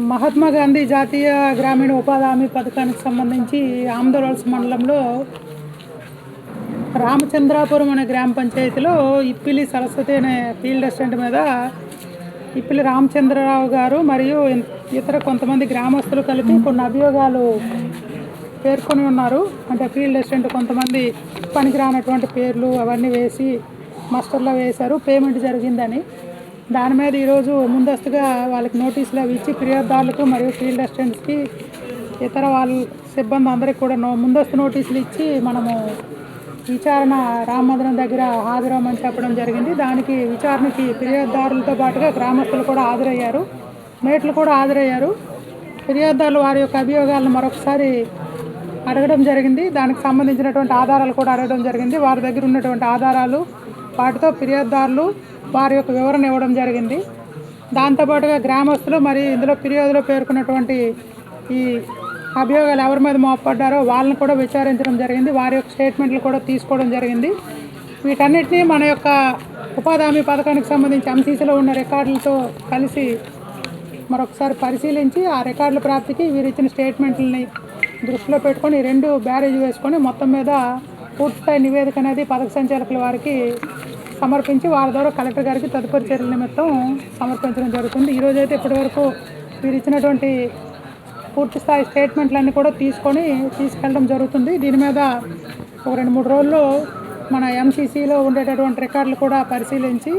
మహాత్మా గాంధీ జాతీయ గ్రామీణ ఉపాధి హామీ పథకానికి సంబంధించి ఆంధ్రవలస మండలంలో రామచంద్రాపురం అనే గ్రామ పంచాయతీలో ఇప్పిలి సరస్వతి అనే ఫీల్డ్ అసిస్టెంట్ మీద ఇప్పిలి రామచంద్రరావు గారు మరియు ఇతర కొంతమంది గ్రామస్తులు కలిపి కొన్ని అభియోగాలు పేర్కొని ఉన్నారు. అంటే ఫీల్డ్ అసిస్టెంట్ కొంతమంది పనికిరానటువంటి పేర్లు అవన్నీ వేసి మస్టర్లో వేశారు. పేమెంట్ జరిగిందని. దాని మీద ఈరోజు ముందస్తుగా వాళ్ళకి నోటీసులు అవి ఇచ్చి ఫిర్యాదుదారులకు మరియు ఫీల్డ్ అసిస్టెంట్స్కి ఇతర వాళ్ళ సిబ్బంది అందరికి కూడా నో ముందస్తు నోటీసులు ఇచ్చి మనము విచారణ రామమందిరం దగ్గర హాజరవ్వమని చెప్పడం జరిగింది. దానికి విచారణకి ఫిర్యాదుదారులతో పాటుగా గ్రామస్తులు కూడా హాజరయ్యారు. మేట్లు కూడా హాజరయ్యారు. ఫిర్యాదుదారులు వారి యొక్క అభియోగాలను మరొకసారి అడగడం జరిగింది. దానికి సంబంధించినటువంటి ఆధారాలు కూడా అడగడం జరిగింది. వారి దగ్గర ఉన్నటువంటి ఆధారాలు వాటితో ఫిర్యాదుదారులు వారి యొక్క వివరణ ఇవ్వడం జరిగింది. దాంతోపాటుగా గ్రామస్తులు మరి ఇందులో ఫిర్యాదులో పేర్కొన్నటువంటి ఈ అభియోగాలు ఎవరి మీద మోపడ్డారో వాళ్ళని కూడా విచారించడం జరిగింది. వారి యొక్క స్టేట్మెంట్లు కూడా తీసుకోవడం జరిగింది. వీటన్నిటినీ మన యొక్క ఉపాధి హామీ పథకానికి సంబంధించి ఎంసీసీలో ఉన్న రికార్డులతో కలిసి మరొకసారి పరిశీలించి ఆ రికార్డుల ప్రాప్తికి వీరు ఇచ్చిన స్టేట్మెంట్లని దృష్టిలో పెట్టుకొని రెండు బ్యారేజ్ వేసుకొని మొత్తం మీద పూర్తిస్థాయి నివేదిక అనేది పథక సంచాలకుల వారికి సమర్పించి వారి ద్వారా కలెక్టర్ గారికి తదుపరి చర్యల నిమిత్తం సమర్పించడం జరుగుతుంది. ఈరోజు అయితే ఇప్పటివరకు మీరు ఇచ్చినటువంటి పూర్తి స్థాయి స్టేట్మెంట్లన్నీ కూడా తీసుకొని తీసుకెళ్ళడం జరుగుతుంది. దీని మీద ఒక రెండు మూడు రోజుల్లో మన ఎంసీసీలో ఉండేటటువంటి రికార్డులు కూడా పరిశీలించి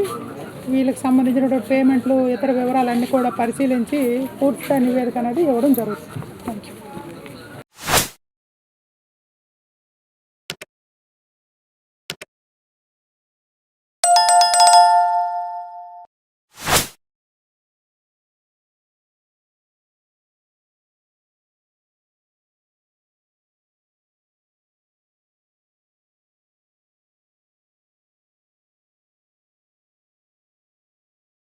వీళ్ళకి సంబంధించినటువంటి పేమెంట్లు ఇతర వివరాలన్నీ కూడా పరిశీలించి పూర్తి స్థాయి నివేదిక అనేది ఇవ్వడం జరుగుతుంది. Thank you